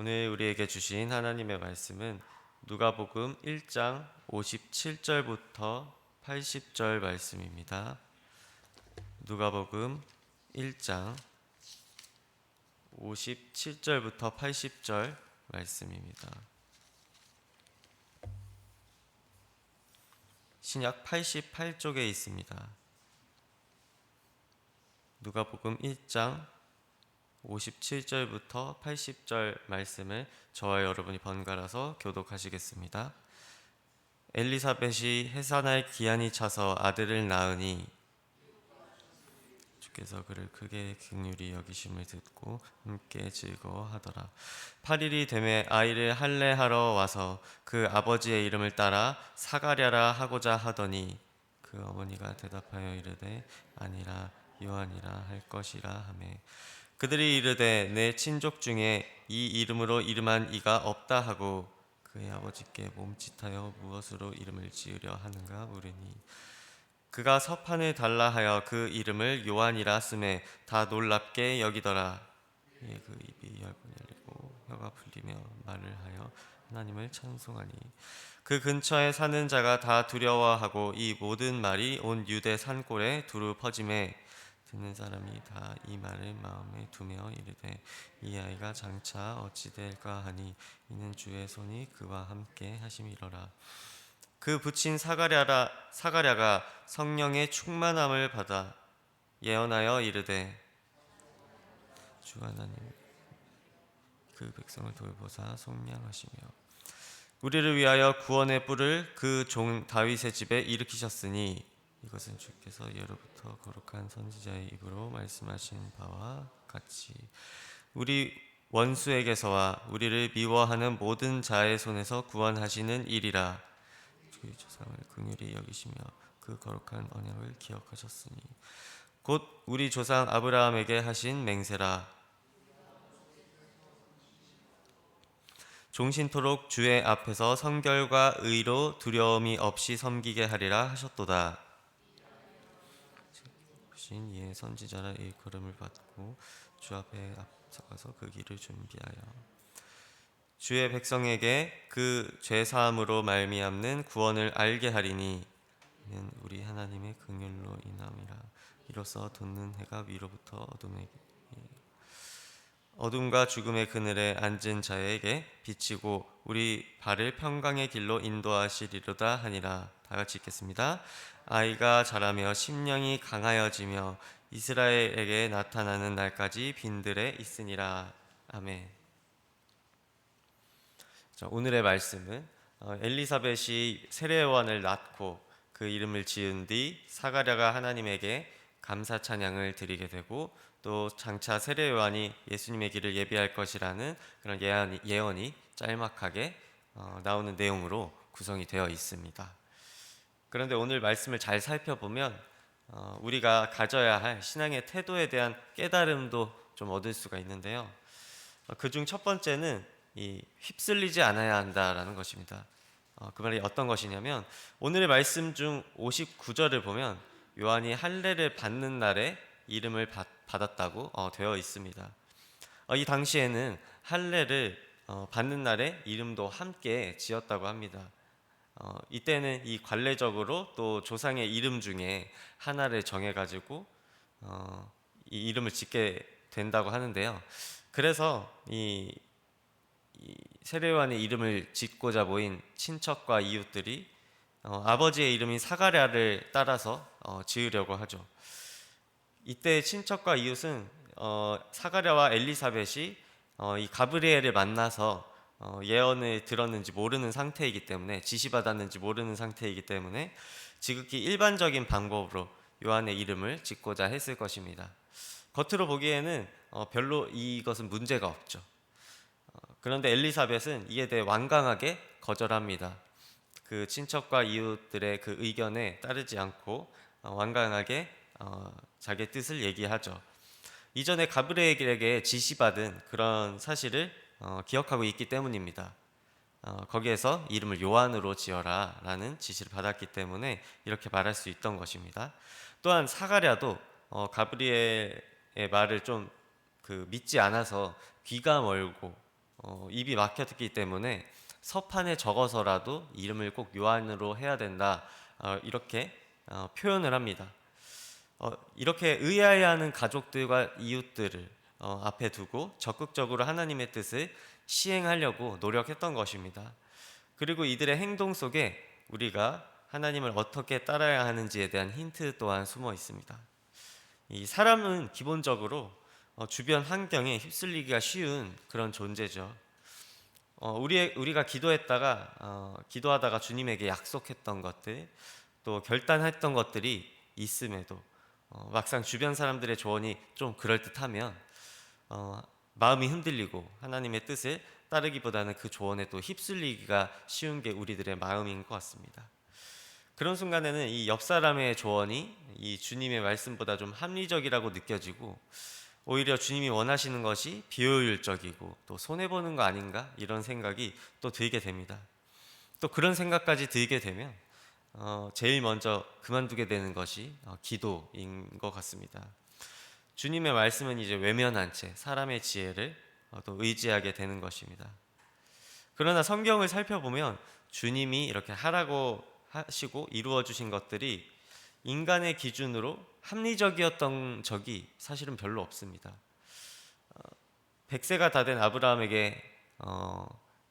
오늘 우리에게 주신 하나님의 말씀은 누가복음 1장 57절부터 80절 말씀입니다. 누가복음 1장 57절부터 80절 말씀입니다. 신약 88쪽에 있습니다. 누가복음 1장 57절부터 80절 말씀을 저와 여러분이 번갈아서 교독하시겠습니다. 엘리사벳이 해산할 기한이 차서 아들을 낳으니 주께서 그를 크게 긍휼히 여기심을 듣고 함께 즐거워하더라. 8일이 되매 아이를 할례하러 와서 그 아버지의 이름을 따라 사가랴라 하고자 하더니 그 어머니가 대답하여 이르되 아니라 요한이라 할 것이라 하매 그들이 이르되 내 친족 중에 이 이름으로 이름한 이가 없다 하고 그의 아버지께 몸짓하여 무엇으로 이름을 지으려 하는가 물으니. 그가 서판을 달라 하여 그 이름을 요한이라 쓰매 다 놀랍게 여기더라. 그 입이 열리고 혀가 풀리며 말을 하여 하나님을 찬송하니. 그 근처에 사는 자가 다 두려워하고 이 모든 말이 온 유대 산골에 두루 퍼짐에 듣는 사람이 다 이 말을 마음에 두며 이르되 이 아이가 장차 어찌 될까 하니 이는 주의 손이 그와 함께 하심이로라. 그 붙인 사가랴라 사가랴가 성령의 충만함을 받아 예언하여 이르되 주 하나님 그 백성을 돌보사 속량하시며 우리를 위하여 구원의 뿔을 그 종 다윗의 집에 일으키셨으니 이것은 주께서 예로부터 거룩한 선지자의 입으로 말씀하신 바와 같이 우리 원수에게서와 우리를 미워하는 모든 자의 손에서 구원하시는 일이라 주의 조상을 긍휼히 여기시며 그 거룩한 언약을 기억하셨으니 곧 우리 조상 아브라함에게 하신 맹세라 종신토록 주의 앞에서 성결과 의로 두려움이 없이 섬기게 하리라 하셨도다. 신 이에 선지자라 일컬음을 받고 주 앞에 앞서가서 그 길을 준비하여. 주의 백성에게 그 죄 사함으로 말미암는 구원을 알게 하리니 이는 우리 하나님의 긍휼로 인함이라. 이로써 돋는 해가 위로부터 어둠에게 어둠과 죽음의 그늘에 앉은 자에게 비치고 우리 발을 평강의 길로 인도하시리로다 하니라. 다 같이 읽겠습니다. 아이가 자라며 심령이 강하여지며 이스라엘에게 나타나는 날까지 빈들에 있으니라 아멘. 자, 오늘의 말씀은 어, 엘리사벳이 세례요한을 낳고 그 이름을 지은 뒤 사가랴가 하나님에게 감사 찬양을 드리게 되고 또 장차 세례 요한이 예수님의 길을 예비할 것이라는 그런 예언이, 예언이 짤막하게 어, 나오는 내용으로 구성이 되어 있습니다. 그런데 오늘 말씀을 잘 살펴보면 어, 우리가 가져야 할 신앙의 태도에 대한 깨달음도 좀 얻을 수가 있는데요. 어, 그중 첫 번째는 이 휩쓸리지 않아야 한다라는 것입니다. 어, 그 말이 어떤 것이냐면 오늘의 말씀 중 59절을 보면 요한이 할례를 받는 날에 이름을 받, 받았다고 어, 되어 있습니다. 어, 이 당시에는 할례를 어, 받는 날에 이름도 함께 지었다고 합니다. 어, 이때는 이 관례적으로 또 조상의 이름 중에 하나를 정해가지고 어, 이 이름을 짓게 된다고 하는데요. 그래서 이, 이 세례요한의 이름을 짓고자 모인 친척과 이웃들이 어, 아버지의 이름인 사가랴를 따라서 어, 지으려고 하죠. 이때 친척과 이웃은 어, 사가랴와 엘리사벳이 어, 이 가브리엘을 만나서 어, 예언을 들었는지 모르는 상태이기 때문에 지시받았는지 모르는 상태이기 때문에 지극히 일반적인 방법으로 요한의 이름을 짓고자 했을 것입니다. 겉으로 보기에는 어, 별로 이것은 문제가 없죠. 어, 그런데 엘리사벳은 이에 대해 완강하게 거절합니다. 그 친척과 이웃들의 그 의견에 따르지 않고 어, 완강하게 어, 자기의 뜻을 얘기하죠. 이전에 가브리엘에게 지시받은 그런 사실을 어, 기억하고 있기 때문입니다. 어, 거기에서 이름을 요한으로 지어라라는 지시를 받았기 때문에 이렇게 말할 수 있던 것입니다. 또한 사가랴도 어, 가브리엘의 말을 좀 그 믿지 않아서 귀가 멀고 어, 입이 막혔기 때문에 서판에 적어서라도 이름을 꼭 요한으로 해야 된다 어, 이렇게 어, 표현을 합니다. 어, 이렇게 의아해하는 가족들과 이웃들을 어, 앞에 두고 적극적으로 하나님의 뜻을 시행하려고 노력했던 것입니다. 그리고 이들의 행동 속에 우리가 하나님을 어떻게 따라야 하는지에 대한 힌트 또한 숨어 있습니다. 이 사람은 기본적으로 어, 주변 환경에 휩쓸리기가 쉬운 그런 존재죠. 어, 우리 우리가 기도했다가 어, 기도하다가 주님에게 약속했던 것들 또 결단했던 것들이 있음에도 어, 막상 주변 사람들의 조언이 좀 그럴 듯하면 어, 마음이 흔들리고 하나님의 뜻을 따르기보다는 그 조언에 또 휩쓸리기가 쉬운 게 우리들의 마음인 것 같습니다. 그런 순간에는 이 옆 사람의 조언이 이 주님의 말씀보다 좀 합리적이라고 느껴지고 오히려 주님이 원하시는 것이 비효율적이고 또 손해 보는 거 아닌가 이런 생각이 또 들게 됩니다. 또 그런 생각까지 들게 되면 어, 제일 먼저 그만두게 되는 것이 어, 기도인 것 같습니다. 주님의 말씀은 이제 외면한 채 사람의 지혜를 어, 또 의지하게 되는 것입니다. 그러나 성경을 살펴보면 주님이 이렇게 하라고 하시고 이루어 주신 것들이 인간의 기준으로 합리적이었던 적이 사실은 별로 없습니다. 어, 100세가 다 된 아브라함에게 어,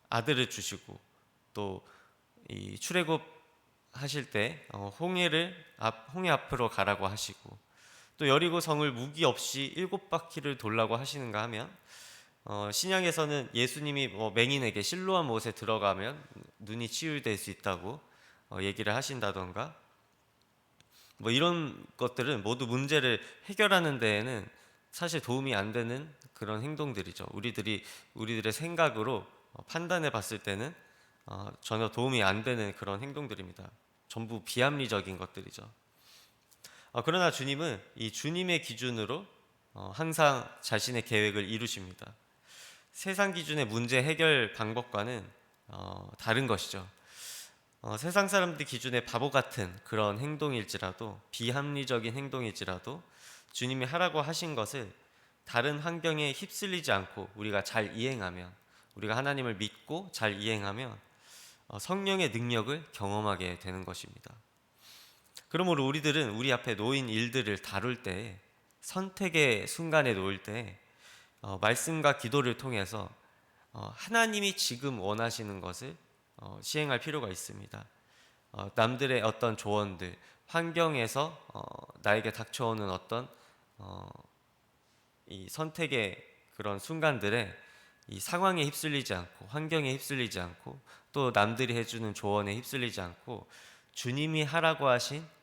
아들을 주시고 또이 출애굽 하실 때 어, 홍해를 앞, 홍해 앞으로 가라고 하시고 또 여리고 성을 무기 없이 일곱 바퀴를 돌라고 하시는가 하면 어, 신약에서는 예수님이 뭐 맹인에게 실로암 못에 들어가면 눈이 치유될 수 있다고 어, 얘기를 하신다던가 뭐 이런 것들은 모두 문제를 해결하는 데에는 사실 도움이 안 되는 그런 행동들이죠. 우리들이 우리들의 생각으로 어, 판단해 봤을 때는 어, 전혀 도움이 안 되는 그런 행동들입니다. 전부 비합리적인 것들이죠. 어, 그러나 주님은 이 주님의 기준으로 어, 항상 자신의 계획을 이루십니다. 세상 기준의 문제 해결 방법과는 어, 다른 것이죠. 어, 세상 사람들 기준의 바보 같은 그런 행동일지라도 비합리적인 행동일지라도 주님이 하라고 하신 것을 다른 환경에 휩쓸리지 않고 우리가 잘 이행하면 우리가 하나님을 믿고 잘 이행하면 어, 성령의 능력을 경험하게 되는 것입니다. 그러므로 우리들은 우리 앞에 놓인 일들을 다룰 때 선택의 순간에 놓을 때 어, 말씀과 기도를 통해서 어, 하나님이 지금 원하시는 것을 어, 시행할 필요가 있습니다. 어, 남들의 어떤 조언들, 환경에서 어, 나에게 닥쳐오는 어떤 어, 이 선택의 그런 순간들에 이 상황에 휩쓸리지 않고 환경에 휩쓸리지 않고 또 남들이 해주는 조언에 휩쓸리지 않고 주님이 하라고 하신 어,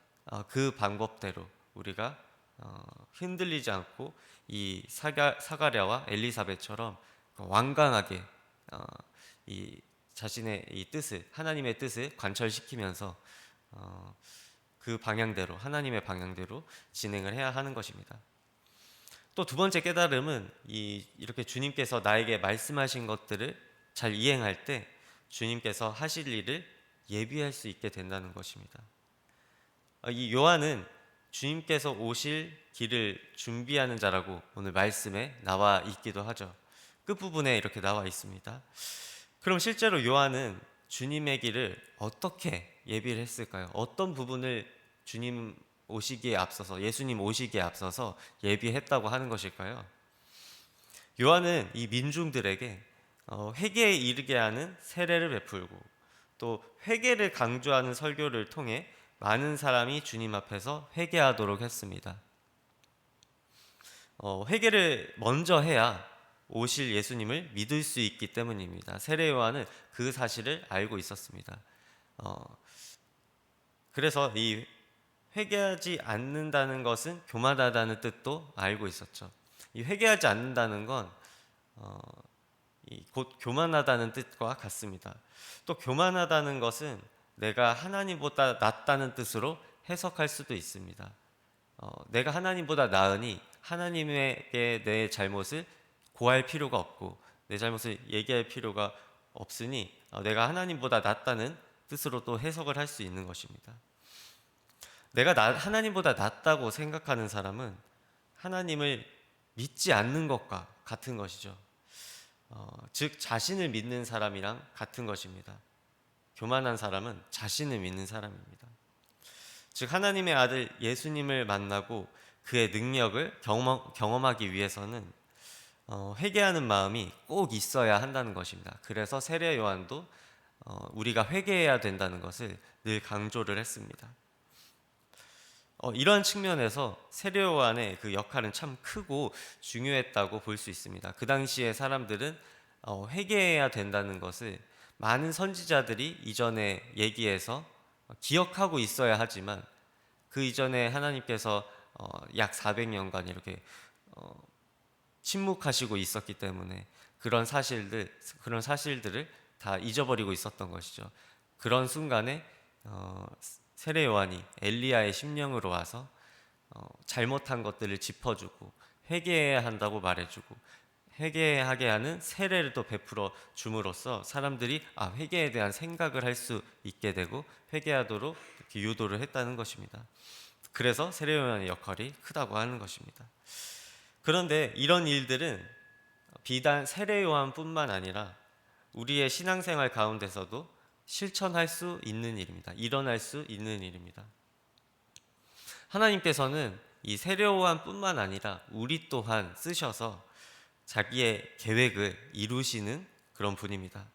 그 방법대로 우리가 어, 흔들리지 않고 이 사가, 사가랴와 엘리사벳처럼 완강하게 어, 이 자신의 이 뜻을 하나님의 뜻을 관철시키면서 어, 그 방향대로 하나님의 방향대로 진행을 해야 하는 것입니다. 또 두 번째 깨달음은 이 이렇게 주님께서 나에게 말씀하신 것들을 잘 이행할 때 주님께서 하실 일을 예비할 수 있게 된다는 것입니다. 어, 이 요한은 주님께서 오실 길을 준비하는 자라고 오늘 말씀에 나와 있기도 하죠. 끝부분에 이렇게 나와 있습니다. 그럼 실제로 요한은 주님의 길을 어떻게 예비를 했을까요? 어떤 부분을 주님 오시기에 앞서서 예수님 오시기에 앞서서 예비했다고 하는 것일까요? 요한은 이 민중들에게 어, 회개에 이르게 하는 세례를 베풀고 또 회개를 강조하는 설교를 통해 많은 사람이 주님 앞에서 회개하도록 했습니다. 어, 회개를 먼저 해야 오실 예수님을 믿을 수 있기 때문입니다. 세례 요한은 그 사실을 알고 있었습니다. 어, 그래서 이 회개하지 않는다는 것은 교만하다는 뜻도 알고 있었죠. 이 회개하지 않는다는 건 어, 곧 교만하다는 뜻과 같습니다. 또 교만하다는 것은 내가 하나님보다 낫다는 뜻으로 해석할 수도 있습니다. 어, 내가 하나님보다 나으니 하나님에게 내 잘못을 고할 필요가 없고 내 잘못을 얘기할 필요가 없으니 어, 내가 하나님보다 낫다는 뜻으로 또 해석을 할 수 있는 것입니다. 내가 나, 하나님보다 낫다고 생각하는 사람은 하나님을 믿지 않는 것과 같은 것이죠. 어, 즉 자신을 믿는 사람이랑 같은 것입니다. 교만한 사람은 자신을 믿는 사람입니다. 즉 하나님의 아들 예수님을 만나고 그의 능력을 경험, 경험하기 위해서는 어, 회개하는 마음이 꼭 있어야 한다는 것입니다. 그래서 세례 요한도 어, 우리가 회개해야 된다는 것을 늘 강조를 했습니다. 어, 이러한 측면에서 세례 요한의 그 역할은 참 크고 중요했다고 볼 수 있습니다. 그 당시에 사람들은 어, 회개해야 된다는 것을 많은 선지자들이 이전에 얘기해서 기억하고 있어야 하지만 그 이전에 하나님께서 어, 약 400년간 이렇게 어, 침묵하시고 있었기 때문에 그런 사실들 그런 사실들을 다 잊어버리고 있었던 것이죠. 그런 순간에 어, 세례 요한이 엘리야의 심령으로 와서 어, 잘못한 것들을 짚어주고 회개해야 한다고 말해주고 회개하게 하는 세례를 또 베풀어 줌으로써 사람들이 아 회개에 대한 생각을 할 수 있게 되고 회개하도록 이렇게 유도를 했다는 것입니다. 그래서 세례 요한의 역할이 크다고 하는 것입니다. 그런데 이런 일들은 비단 세례 요한뿐만 아니라 우리의 신앙생활 가운데서도 실천할 수 있는 일입니다. 일어날 수 있는 일입니다. 하나님께서는 이 세례 요한뿐만 아니라 우리 또한 쓰셔서 자기의 계획을 이루시는 그런 분입니다.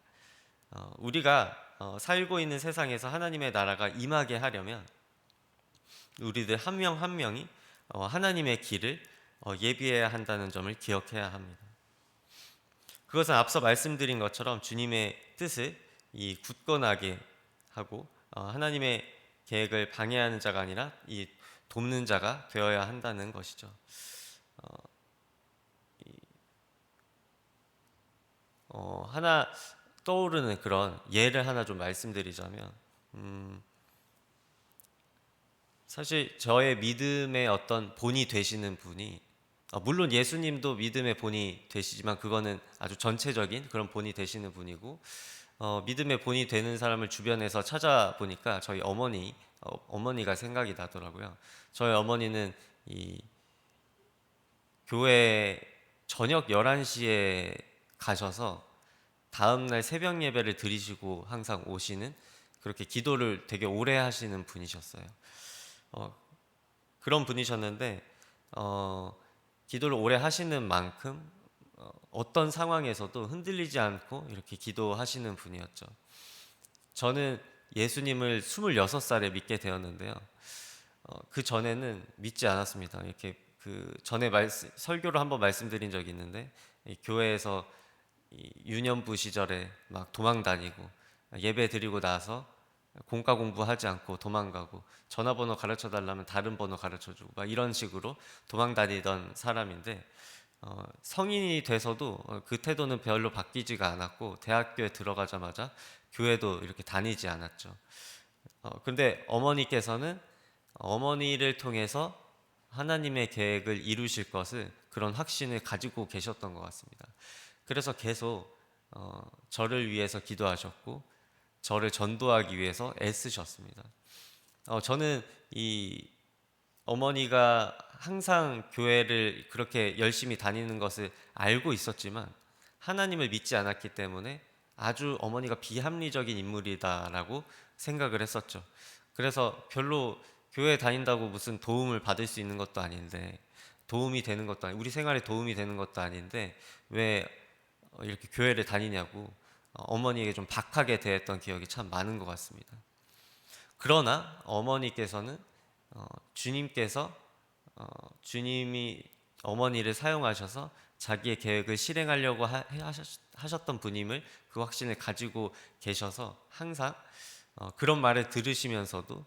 어, 우리가 어, 살고 있는 세상에서 하나님의 나라가 임하게 하려면 우리들 한명한 명이 어, 하나님의 길을 어, 예비해야 한다는 점을 기억해야 합니다. 그것은 앞서 말씀드린 것처럼 주님의 뜻을 이 굳건하게 하고 어, 하나님의 계획을 방해하는 자가 아니라 이 돕는 자가 되어야 한다는 것이죠. 어, 이, 어, 하나 떠오르는 그런 예를 하나 좀 말씀드리자면, 음, 사실 저의 믿음의 어떤 본이 되시는 분이 어, 물론 예수님도 믿음의 본이 되시지만 그거는 아주 전체적인 그런 본이 되시는 분이고 어, 믿음의 본이 되는 사람을 주변에서 찾아보니까 저희 어머니 어, 머니가 생각이 나더라고요. 저희 어머니는 이 교회 저녁 11시에 가셔서 다음 날 새벽 예배를 드리시고 항상 오시는 그렇게 기도를 되게 오래 하시는 분이셨어요. 어, 그런 분이셨는데 어, 기도를 오래 하시는 만큼 어, 어떤 상황에서도 흔들리지 않고 이렇게 기도하시는 분이었죠. 저는 예수님을 26살에 믿게 되었는데요. 어, 그 전에는 믿지 않았습니다. 이렇게 그 전에 말씀, 설교를 한번 말씀드린 적이 있는데 교회에서 유년부 시절에 막 도망 다니고 예배 드리고 나서 공과 공부하지 않고 도망가고 전화번호 가르쳐 달라면 다른 번호 가르쳐 주고 막 이런 식으로 도망 다니던 사람인데 어, 성인이 돼서도 어, 그 태도는 별로 바뀌지가 않았고 대학교에 들어가자마자 교회도 이렇게 다니지 않았죠. 어, 근데 어머니께서는 어머니를 통해서 하나님의 계획을 이루실 것을 그런 확신을 가지고 계셨던 것 같습니다. 그래서 계속 어, 저를 위해서 기도하셨고 저를 전도하기 위해서 애쓰셨습니다. 어, 저는 이 어머니가 항상 교회를 그렇게 열심히 다니는 것을 알고 있었지만 하나님을 믿지 않았기 때문에 아주 어머니가 비합리적인 인물이다라고 생각을 했었죠. 그래서 별로 교회 다닌다고 무슨 도움을 받을 수 있는 것도 아닌데 도움이 되는 것도 아니 우리 생활에 도움이 되는 것도 아닌데 왜 이렇게 교회를 다니냐고 어머니에게 좀 박하게 대했던 기억이 참 많은 것 같습니다. 그러나 어머니께서는 어, 주님께서 어, 주님이 어머니를 사용하셔서 자기의 계획을 실행하려고 하, 셨던 분임을 그 확신을 가지고 계셔서 항상 어, 그런 말을 들으시면서도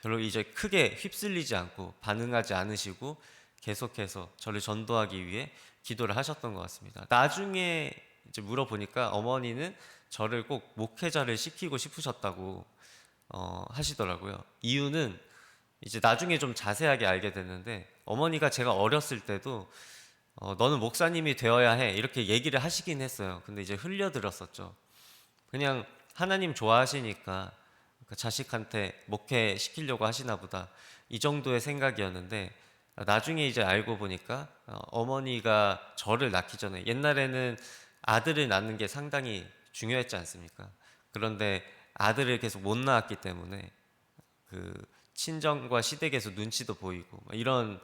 별로 이제 크게 휩쓸리지 않고 반응하지 않으시고 계속해서 저를 전도하기 위해 기도를 하셨던 것 같습니다. 나중에 이제 물어보니까 어머니는 저를 꼭 목회자를 시키고 싶으셨다고 어, 하시더라고요. 이유는 이제 나중에 좀 자세하게 알게 됐는데 어머니가 제가 어렸을 때도 어, 너는 목사님이 되어야 해 이렇게 얘기를 하시긴 했어요. 근데 이제 흘려들었었죠. 그냥 하나님 좋아하시니까 그 자식한테 목회 시키려고 하시나 보다 이 정도의 생각이었는데 나중에 이제 알고 보니까 어, 어머니가 저를 낳기 전에 옛날에는 아들을 낳는 게 상당히 중요했지 않습니까? 그런데 아들을 계속 못 낳았기 때문에 그 친정과 시댁에서 눈치도 보이고 뭐 이런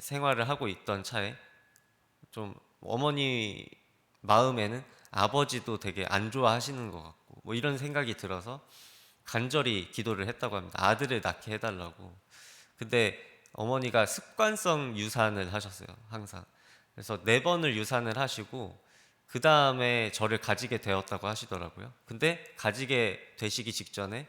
생활을 하고 있던 차에 좀 어머니 마음에는 아버지도 되게 안 좋아하시는 것 같고 뭐 이런 생각이 들어서 간절히 기도를 했다고 합니다. 아들을 낳게 해달라고. 근데 어머니가 습관성 유산을 하셨어요. 항상. 그래서 네 번을 유산을 하시고 그 다음에 저를 가지게 되었다고 하시더라고요. 근데 가지게 되시기 직전에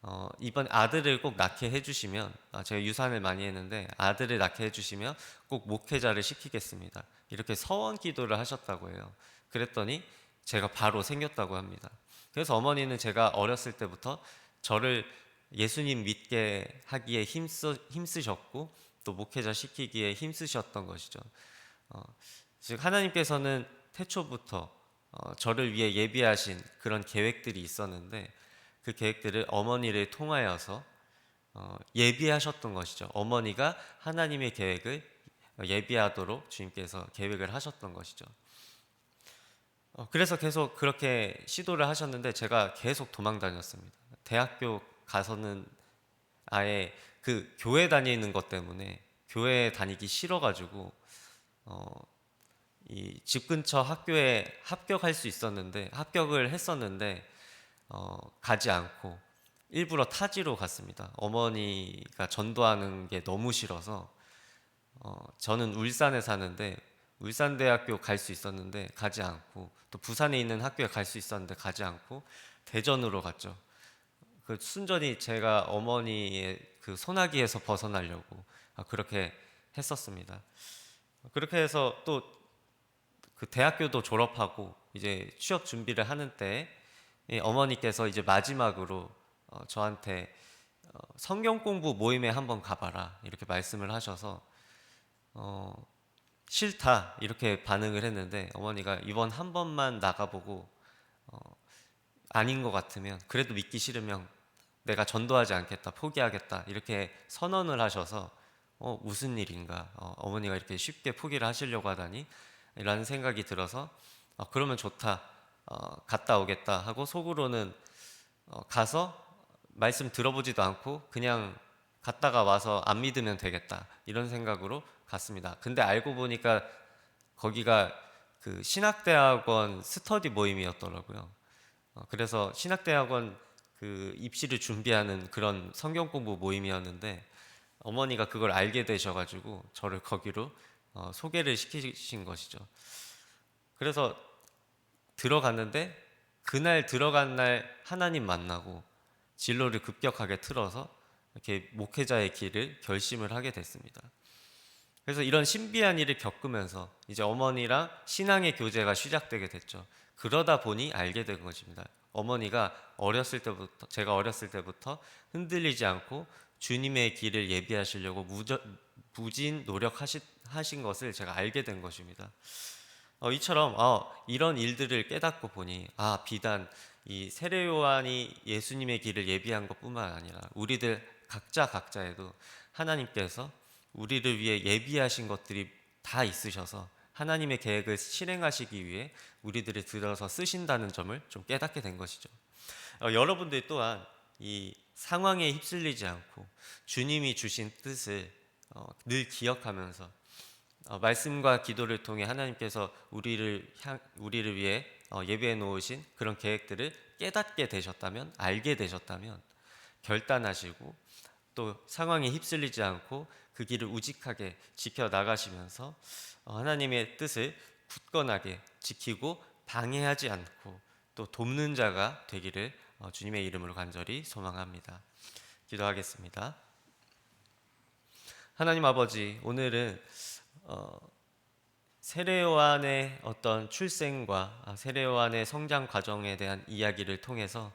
어, 이번 아들을 꼭 낳게 해주시면 아, 제가 유산을 많이 했는데 아들을 낳게 해주시면 꼭 목회자를 시키겠습니다. 이렇게 서원 기도를 하셨다고 해요. 그랬더니 제가 바로 생겼다고 합니다. 그래서 어머니는 제가 어렸을 때부터 저를 예수님 믿게 하기에 힘쓰, 힘쓰셨고 또 목회자 시키기에 힘쓰셨던 것이죠. 어, 즉 하나님께서는 태초부터 어, 저를 위해 예비하신 그런 계획들이 있었는데 그 계획들을 어머니를 통하여서 어, 예비하셨던 것이죠. 어머니가 하나님의 계획을 예비하도록 주님께서 계획을 하셨던 것이죠. 어, 그래서 계속 그렇게 시도를 하셨는데 제가 계속 도망 다녔습니다. 대학교 가서는 아예 그 교회 다니는 것 때문에 교회 다니기 싫어가지고 어, 이 집 근처 학교에 합격할 수 있었는데 합격을 했었는데 어, 가지 않고 일부러 타지로 갔습니다. 어머니가 전도하는 게 너무 싫어서 어, 저는 울산에 사는데 울산대학교 갈 수 있었는데 가지 않고 또 부산에 있는 학교에 갈 수 있었는데 가지 않고 대전으로 갔죠. 그 순전히 제가 어머니의 그 소나기에서 벗어나려고 아, 그렇게 했었습니다. 그렇게 해서 또 그 대학교도 졸업하고 이제 취업 준비를 하는 때 어머니께서 이제 마지막으로 어, 저한테 어, 성경 공부 모임에 한번 가봐라 이렇게 말씀을 하셔서 어, 싫다 이렇게 반응을 했는데 어머니가 이번 한 번만 나가보고 어, 아닌 것 같으면 그래도 믿기 싫으면 내가 전도하지 않겠다 포기하겠다 이렇게 선언을 하셔서 어, 무슨 일인가 어, 머니가 이렇게 쉽게 포기를 하시려고 하다니 라는 생각이 들어서 어, 그러면 좋다 어, 갔다 오겠다 하고 속으로는 어, 가서 말씀 들어보지도 않고 그냥 갔다가 와서 안 믿으면 되겠다 이런 생각으로 갔습니다. 근데 알고 보니까 거기가 그 신학대학원 스터디 모임이었더라고요. 어, 그래서 신학대학원 그 입시를 준비하는 그런 성경 공부 모임이었는데 어머니가 그걸 알게 되셔가지고 저를 거기로 어, 소개를 시키신 것이죠. 그래서 들어갔는데 그날 들어간 날 하나님 만나고 진로를 급격하게 틀어서 이렇게 목회자의 길을 결심을 하게 됐습니다. 그래서 이런 신비한 일을 겪으면서 이제 어머니랑 신앙의 교제가 시작되게 됐죠. 그러다 보니 알게 된 것입니다. 어머니가 어렸을 때부터 제가 어렸을 때부터 흔들리지 않고 주님의 길을 예비하시려고 무저, 무진 노력하신 하신 것을 제가 알게 된 것입니다. 어, 이처럼 어, 이런 일들을 깨닫고 보니 아 비단 이 세례 요한이 예수님의 길을 예비한 것뿐만 아니라 우리들 각자 각자에도 하나님께서 우리를 위해 예비하신 것들이 다 있으셔서 하나님의 계획을 실행하시기 위해 우리들을 들어서 쓰신다는 점을 좀 깨닫게 된 것이죠. 어, 여러분들 또한 이 상황에 휩쓸리지 않고 주님이 주신 뜻을 어, 늘 기억하면서 어, 말씀과 기도를 통해 하나님께서 우리를 향, 우리를 위해 어, 예배해 놓으신 그런 계획들을 깨닫게 되셨다면 알게 되셨다면 결단하시고 또 상황에 휩쓸리지 않고 그 길을 우직하게 지켜 나가시면서 어, 하나님의 뜻을 굳건하게 지키고 방해하지 않고 또 돕는 자가 되기를 어, 주님의 이름으로 간절히 소망합니다. 기도하겠습니다. 하나님 아버지, 오늘은 어, 세례요한의 어떤 출생과 아, 세례요한의 성장 과정에 대한 이야기를 통해서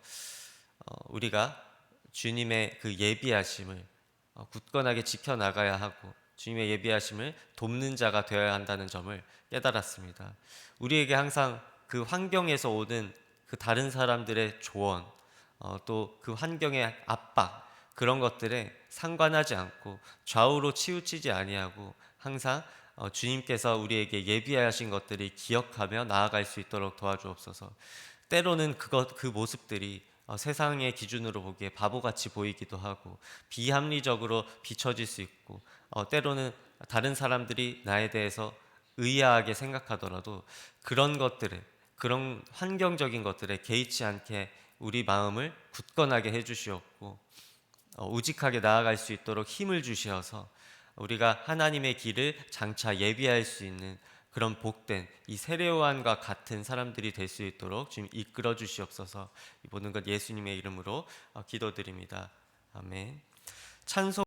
어, 우리가 주님의 그 예비하심을 어, 굳건하게 지켜 나가야 하고 주님의 예비하심을 돕는 자가 되어야 한다는 점을 깨달았습니다. 우리에게 항상 그 환경에서 오는 그 다른 사람들의 조언, 어, 또 그 환경의 압박 그런 것들에 상관하지 않고 좌우로 치우치지 아니하고 항상 어, 주님께서 우리에게 예비하신 것들이 기억하며 나아갈 수 있도록 도와주옵소서. 때로는 그것 그 모습들이 어, 세상의 기준으로 보기에 바보같이 보이기도 하고 비합리적으로 비춰질 수 있고 어, 때로는 다른 사람들이 나에 대해서 의아하게 생각하더라도 그런 것들에 그런 환경적인 것들에 개의치 않게 우리 마음을 굳건하게 해주시옵고 어, 우직하게 나아갈 수 있도록 힘을 주시어서 우리가 하나님의 길을 장차 예비할 수 있는 그런 복된 이 세례요한과 같은 사람들이 될 수 있도록 지금 이끌어 주시옵소서 이 모든 것 예수님의 이름으로 어, 기도드립니다. 아멘. 찬송